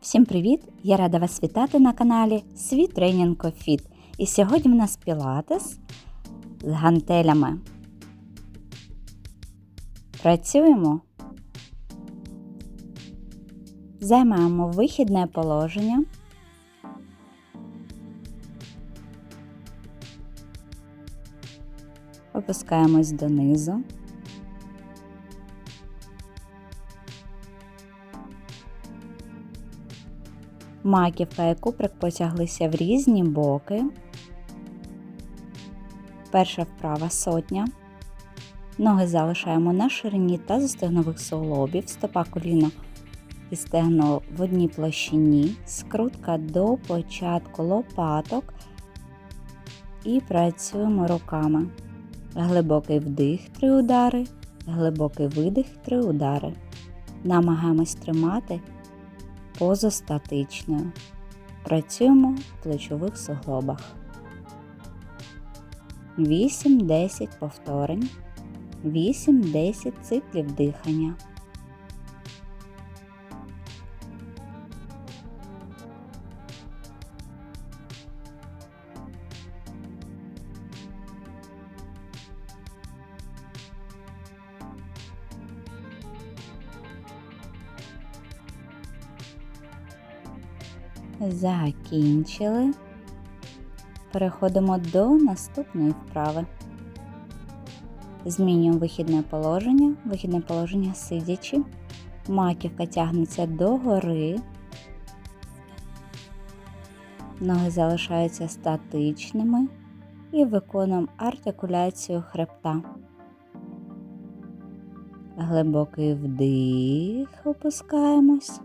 Всім привіт! Я рада вас вітати на каналі Світ Тренінг Fit. І сьогодні в нас пілатес з гантелями. Працюємо. Займаємо вихідне положення. Опускаємось донизу. Маківка і куприк потяглися в різні боки. Перша вправа сотня. Ноги залишаємо на ширині та застигнових суглобів, стопа коліно і стегно в одній площині, скрутка до початку лопаток і працюємо руками. Глибокий вдих, три удари, глибокий видих, три удари. Намагаємось тримати позостатичною. Працюємо в плечових суглобах. 8-10 повторень, 8-10 циклів дихання. Закінчили. Переходимо до наступної вправи. Змінюємо вихідне положення, вихідне положення сидячи. Маківка тягнеться догори. Ноги залишаються статичними і виконуємо артикуляцію хребта. Глибокий вдих, опускаємось.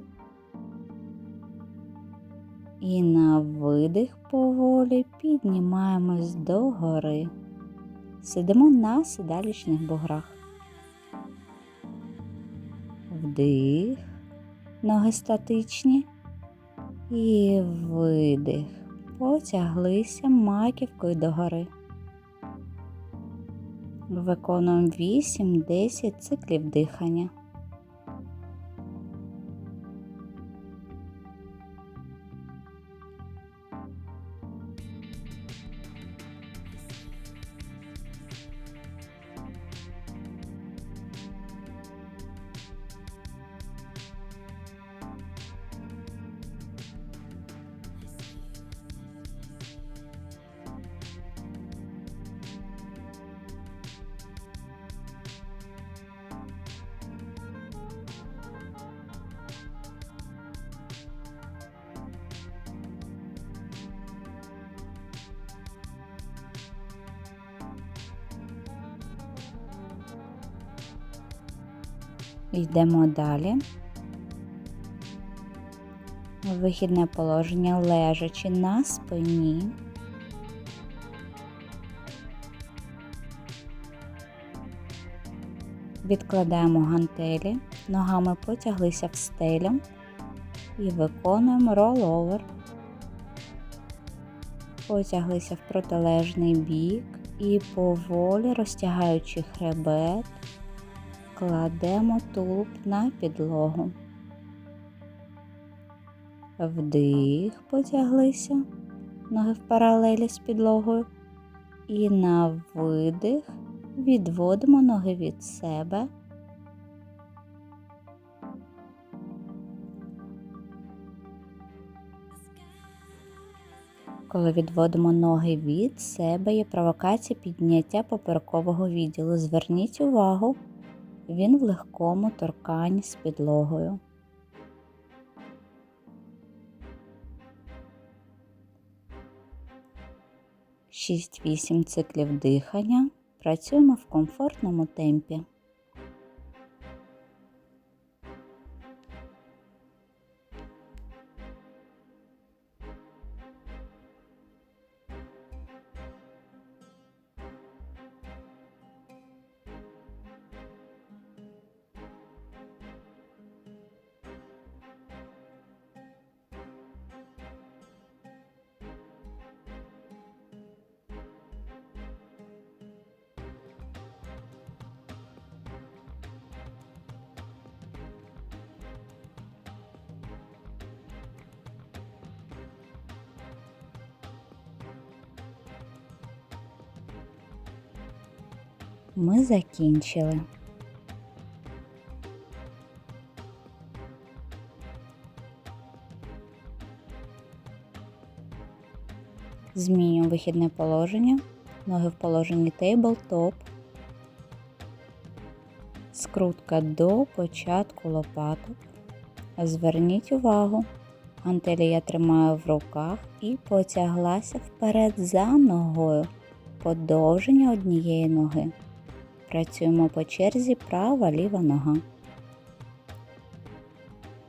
І на видих поволі піднімаємось догори. Сидимо на сідалічних буграх. Вдих, ноги статичні. І видих. Потяглися маківкою догори. Виконуємо 8-10 циклів дихання. Йдемо далі. Вихідне положення лежачи на спині. Відкладаємо гантелі, ногами потяглися в стелю і виконуємо роловер. Потяглися в протилежний бік і поволі розтягаючи хребет, кладемо тулуб на підлогу. Вдих, потяглися, ноги в паралелі з підлогою. І на видих відводимо ноги від себе. Коли відводимо ноги від себе, є провокація підняття поперекового відділу. Зверніть увагу, він в легкому торканні з підлогою. Шість-вісім циклів дихання. Працюємо в комфортному темпі. Ми закінчили. Змінюємо вихідне положення. Ноги в положенні тейбл-топ. Скрутка до початку лопаток. Зверніть увагу, гантелі я тримаю в руках і потяглася вперед за ногою. Подовження однієї ноги. Працюємо по черзі права ліва нога.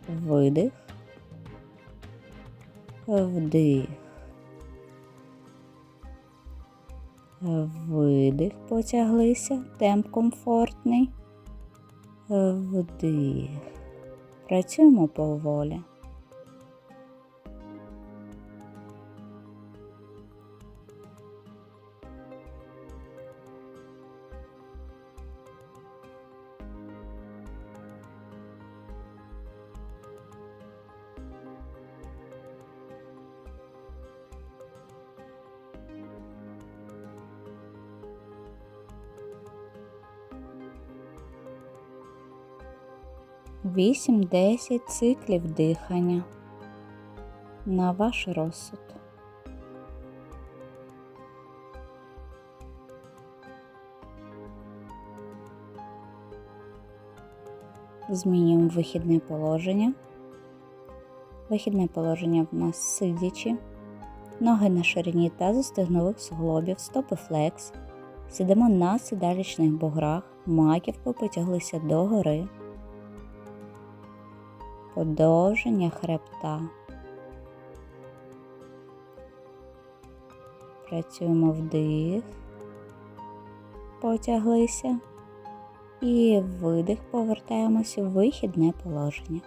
Видих. Вдих. Видих, потяглися, темп комфортний. Вдих. Працюємо поволі. Вісім-десять циклів дихання на ваш розсуд. Змінюємо вихідне положення. Вихідне положення в нас сидячи, ноги на ширині тазу стегнових суглобів, стопи флекс. Сидимо на сидалічних буграх, маківкою потяглися догори подовження хребта. Працюємо вдих, потяглися і видих, повертаємося у вихідне положення.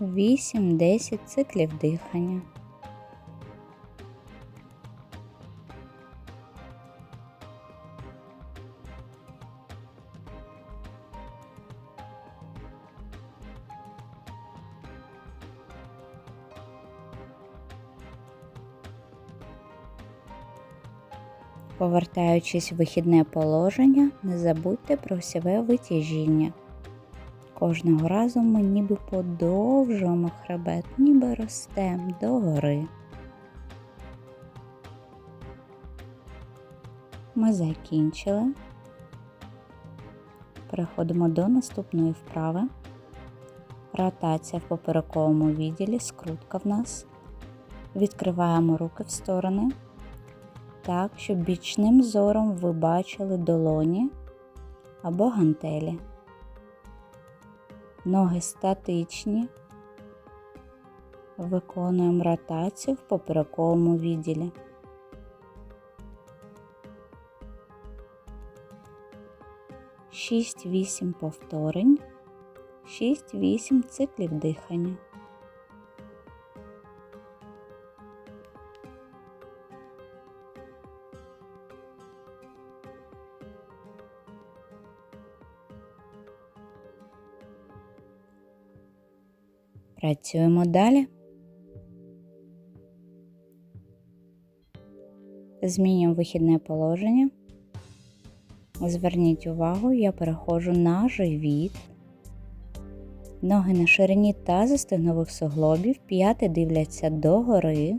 Вісім-десять циклів дихання. Повертаючись в вихідне положення, не забудьте про себе витяжіння. Кожного разу ми ніби подовжуємо хребет, ніби ростемо догори. Ми закінчили. Переходимо до наступної вправи. Ротація в поперековому відділі, скрутка в нас. Відкриваємо руки в сторони так, щоб бічним зором ви бачили долоні або гантелі. Ноги статичні. Виконуємо ротацію в поперековому відділі. Шість-вісім повторень, шість-вісім циклів дихання. Працюємо далі. Змінюємо вихідне положення. Зверніть увагу, я переходжу на живіт. Ноги на ширині тазу стегнових суглобів, п'яти дивляться догори.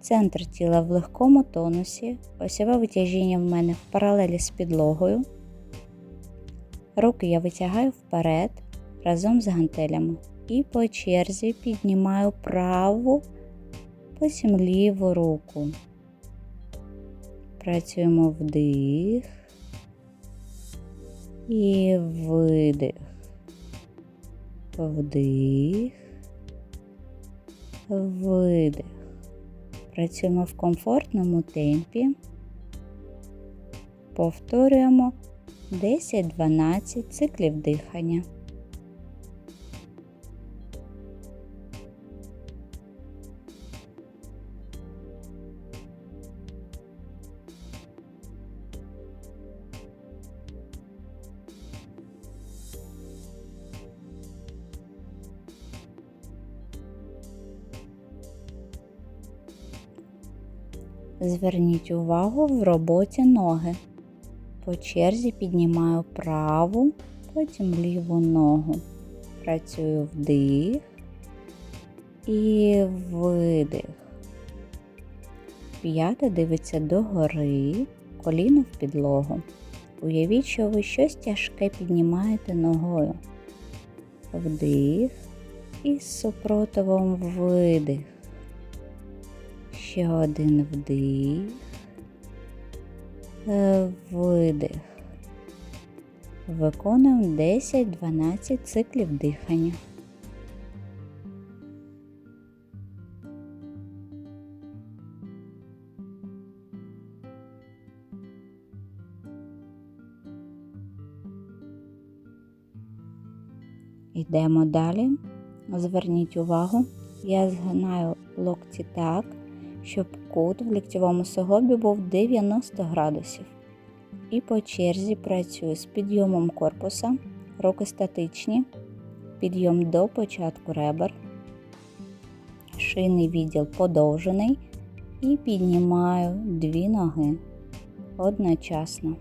Центр тіла в легкому тонусі. Осьове витяжіння в мене в паралелі з підлогою. Руки я витягаю вперед разом з гантелями. І по черзі піднімаю праву, потім ліву руку. Працюємо вдих і видих. Вдих, видих. Працюємо в комфортному темпі. Повторюємо 10-12 циклів дихання. Зверніть увагу в роботі ноги. По черзі піднімаю праву, потім ліву ногу. Працюю вдих і видих. П'ята дивиться догори, коліно в підлогу. Уявіть, що ви щось тяжке піднімаєте ногою. Вдих і з супротивом видих. Ще один вдих, е, видих. Виконуємо 10-12 циклів дихання. Йдемо далі. Зверніть увагу, я згинаю локті так, щоб кут в ліктьовому суглобі був 90 градусів. І по черзі працюю з підйомом корпуса, руки статичні, підйом до початку ребер, шийний відділ подовжений і піднімаю дві ноги одночасно.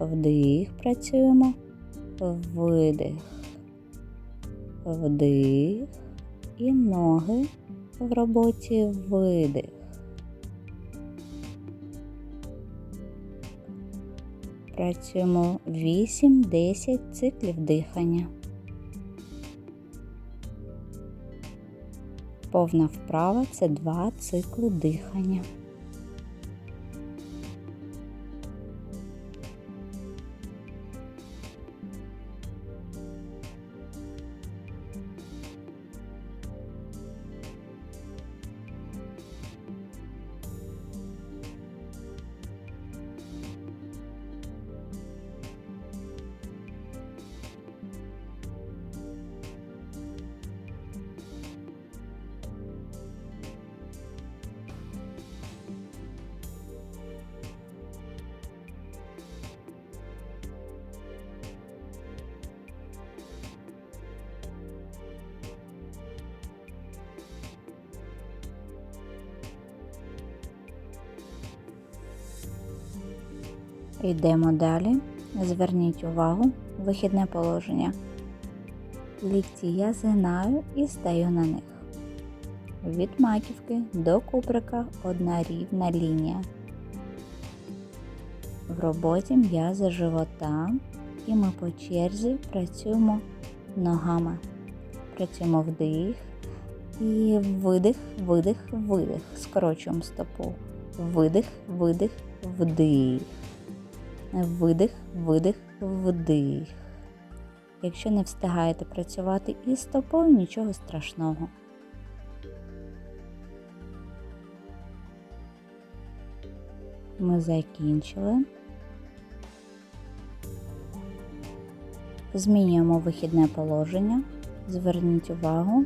Вдих працюємо, видих, вдих і ноги в роботі видих. Працюємо 8-10 циклів дихання. Повна вправа це 2 цикли дихання. Йдемо далі. Зверніть увагу, вихідне положення. Лікті я згинаю і стаю на них. Від маківки до куприка одна рівна лінія. В роботі м'язи живота і ми по черзі працюємо ногами. Працюємо вдих і видих, видих, видих. Скорочуємо стопу. Видих, видих, вдих. Видих, видих, вдих. Якщо не встигаєте працювати із стопою, нічого страшного. Ми закінчили. Змінюємо вихідне положення. Зверніть увагу.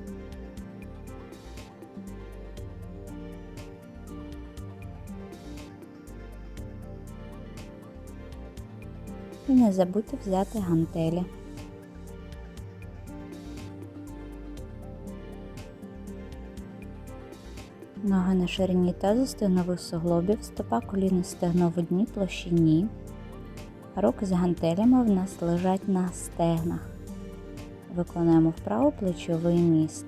І не забудьте взяти гантелі. Ноги на ширині тазу стегнових суглобів, стопа коліна стегно в одній площині. Руки з гантелями в нас лежать на стегнах. Виконуємо вправо плечовий міст.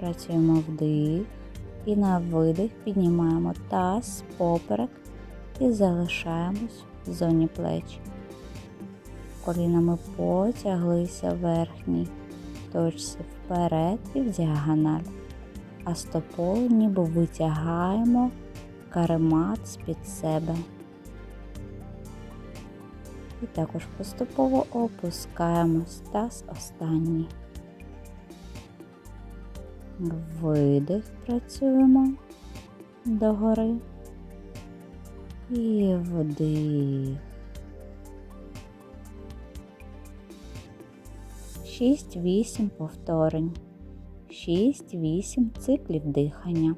Працюємо вдих і на видих піднімаємо таз, поперек і залишаємось в зоні плеч. Колінами потяглися в верхній точці вперед і в діагональ, а стопою ніби витягаємо каремат з-під себе. І також поступово опускаємось таз останній. Видих працюємо догори і вдих. Шість-вісім повторень, шість-вісім циклів дихання.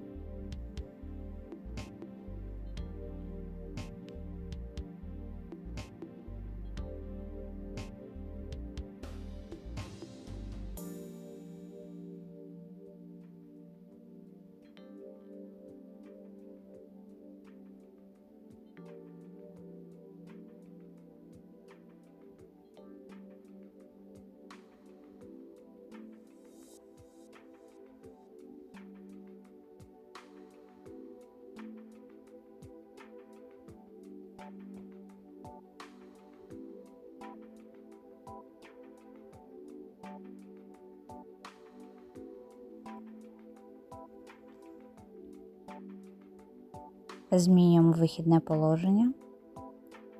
Змінюємо вихідне положення.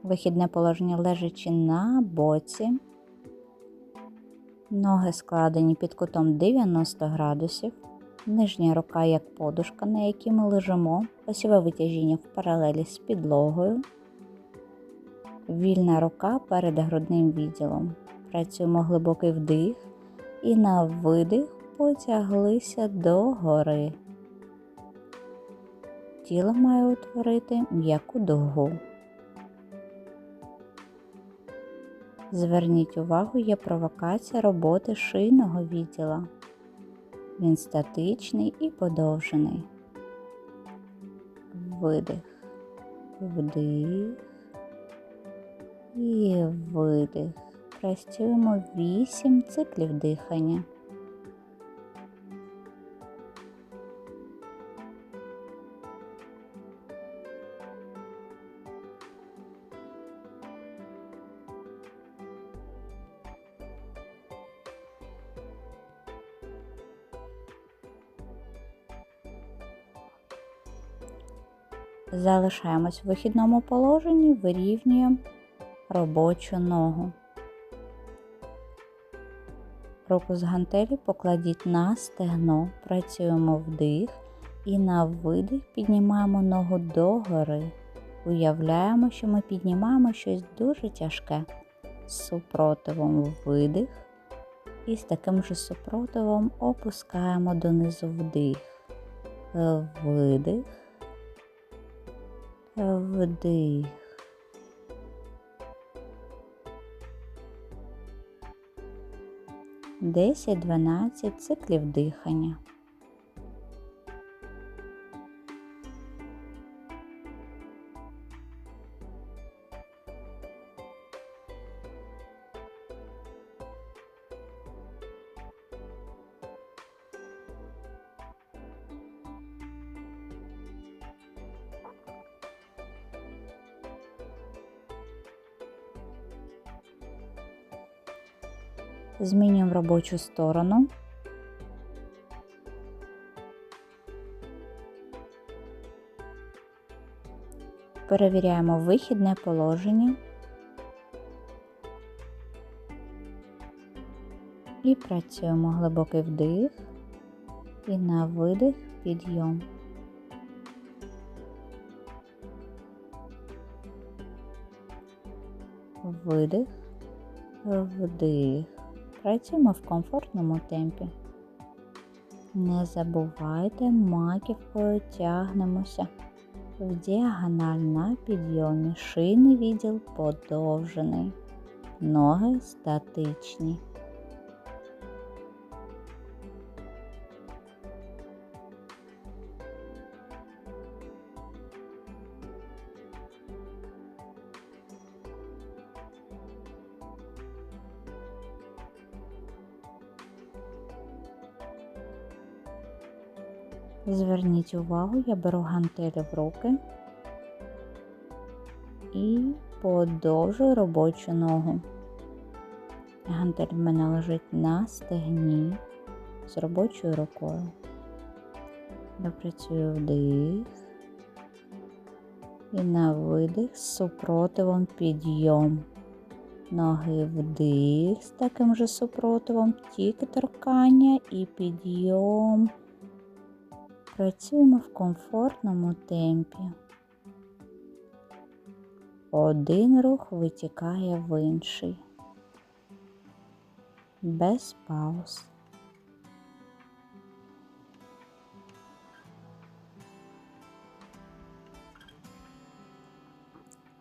Вихідне положення лежачи на боці. Ноги складені під кутом 90 градусів. Нижня рука як подушка, на якій ми лежимо. Осіве витяжіння в паралелі з підлогою. Вільна рука перед грудним відділом. Працюємо глибокий вдих і на видих потяглися догори. Тіло має утворити м'яку дугу. Зверніть увагу, є провокація роботи шийного відділа. Він статичний і подовжений. Видих, вдих і видих. Працюємо 8 циклів дихання. Залишаємось в вихідному положенні, вирівнюємо робочу ногу. Руку з гантелі покладіть на стегно, працюємо вдих і на видих піднімаємо ногу догори. Уявляємо, що ми піднімаємо щось дуже тяжке. З супротивом видих і з таким же супротивом опускаємо донизу вдих. Видих вдих. Десять-дванадцять циклів дихання. Змінюємо робочу сторону. Перевіряємо вихідне положення і працюємо глибокий вдих і на видих підйом. Видих, вдих. Працюємо в комфортному темпі. Не забувайте, маківкою тягнемося в діагональ на підйомі. Шийний відділ подовжений, ноги статичні. Зверніть увагу, я беру гантелі в руки і подовжую робочу ногу. Гантель в мене лежить на стегні з робочою рукою. Я працюю вдих і на видих з супротивом підйом. Ноги вдих з таким же супротивом, тільки торкання і підйом. Працюємо в комфортному темпі. Один рух витікає в інший. Без пауз.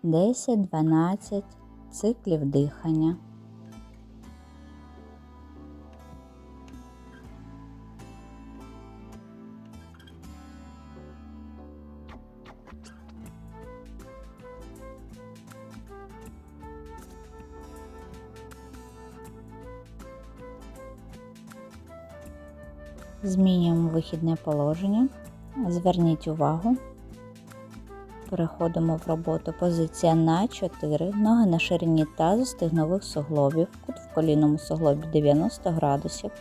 Десять-дванадцять циклів дихання. Змінюємо вихідне положення. Зверніть увагу. Переходимо в роботу. Позиція на 4, ноги на ширині тазу стегнових суглобів, кут в колінному суглобі 90 градусів.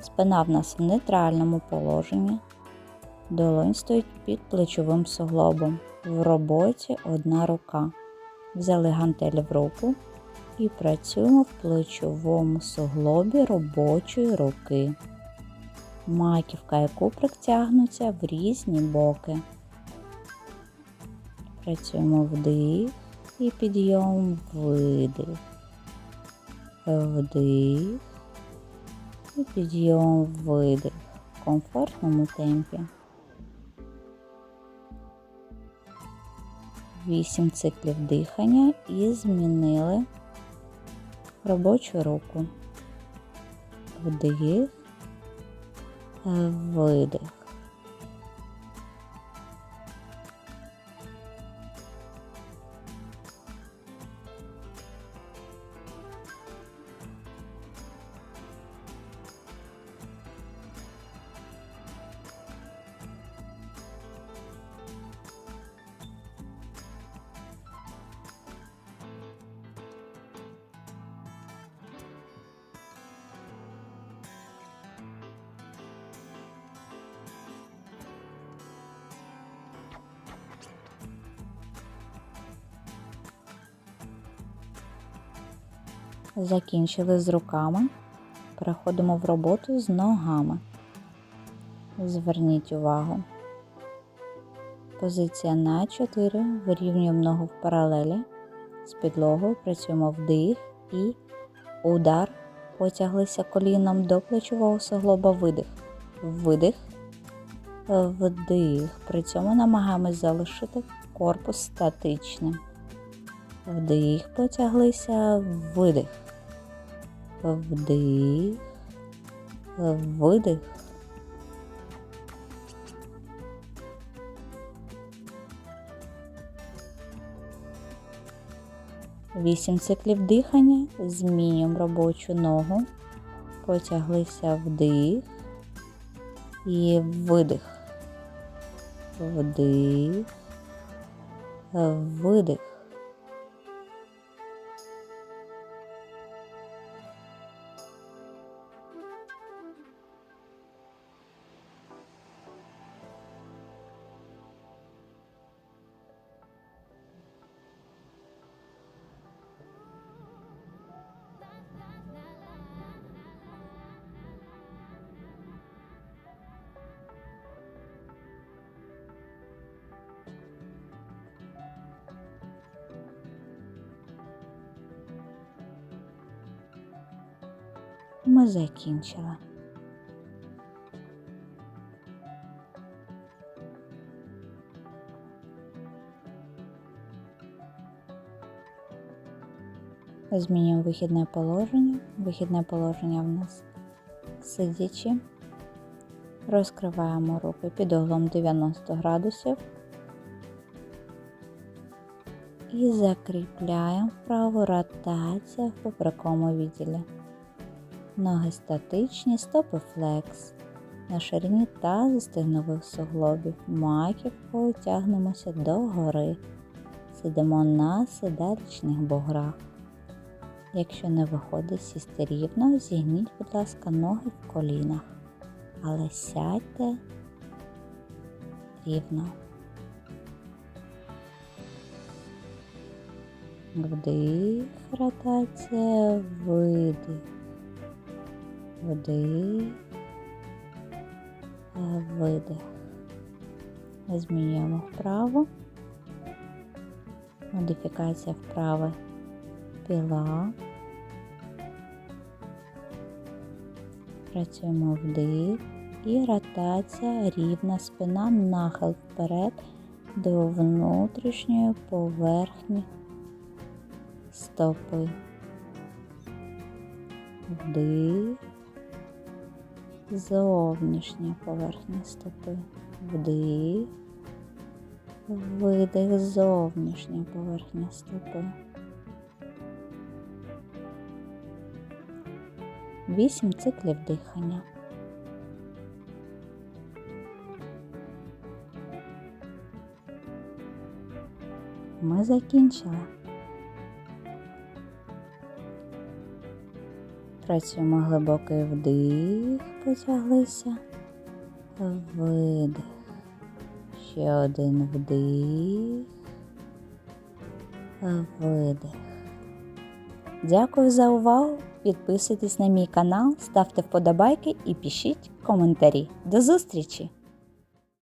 Спина в нас в нейтральному положенні. Долонь стоїть під плечовим суглобом. В роботі одна рука. Взяли гантель в руку і працюємо в плечовому суглобі робочої руки. Маківка і куприк тягнуться в різні боки. Працюємо вдих і підйом видих. Вдих і підйом видих в комфортному темпі. Вісім циклів дихання і змінили робочу руку. Вдих, видих. Закінчили з руками. Переходимо в роботу з ногами. Зверніть увагу. Позиція на 4. Вирівнюємо ногу в паралелі. З підлогою працюємо вдих і удар. Потяглися коліном до плечового суглоба видих. Видих. Вдих. При цьому намагаємось залишити корпус статичним. Вдих, потяглися, видих. Вдих, видих. Вісім циклів дихання. Змінюємо робочу ногу. Потяглися вдих і видих. Вдих, видих. Ми закінчили. Змінюємо вихідне положення. Вихідне положення в нас сидячи. Розкриваємо руки під углом 90 градусів і закріпляємо праву ротацію в поперековому відділі. Ноги статичні, стопи флекс. На ширині та стегнових суглобів. Маківкою тягнемося догори. Сидимо на седалічних буграх. Якщо не виходить сісти рівно, зігніть, будь ласка, ноги в колінах. Але сядьте рівно. Вдих, ротація, видих. Вдих, видих. Змінюємо вправо. Модифікація вправи піла. Працюємо вдих і ротація рівна спина, нахил вперед до внутрішньої поверхні стопи. Вдих, зовнішня поверхня стопи. Вдих, видих, зовнішня поверхня стопи. Вісім циклів дихання. Ми закінчили. Працюємо глибокий вдих, потяглися, видих. Ще один вдих. Видих. Дякую за увагу. Підписуйтесь на мій канал, ставте вподобайки і пишіть коментарі. До зустрічі!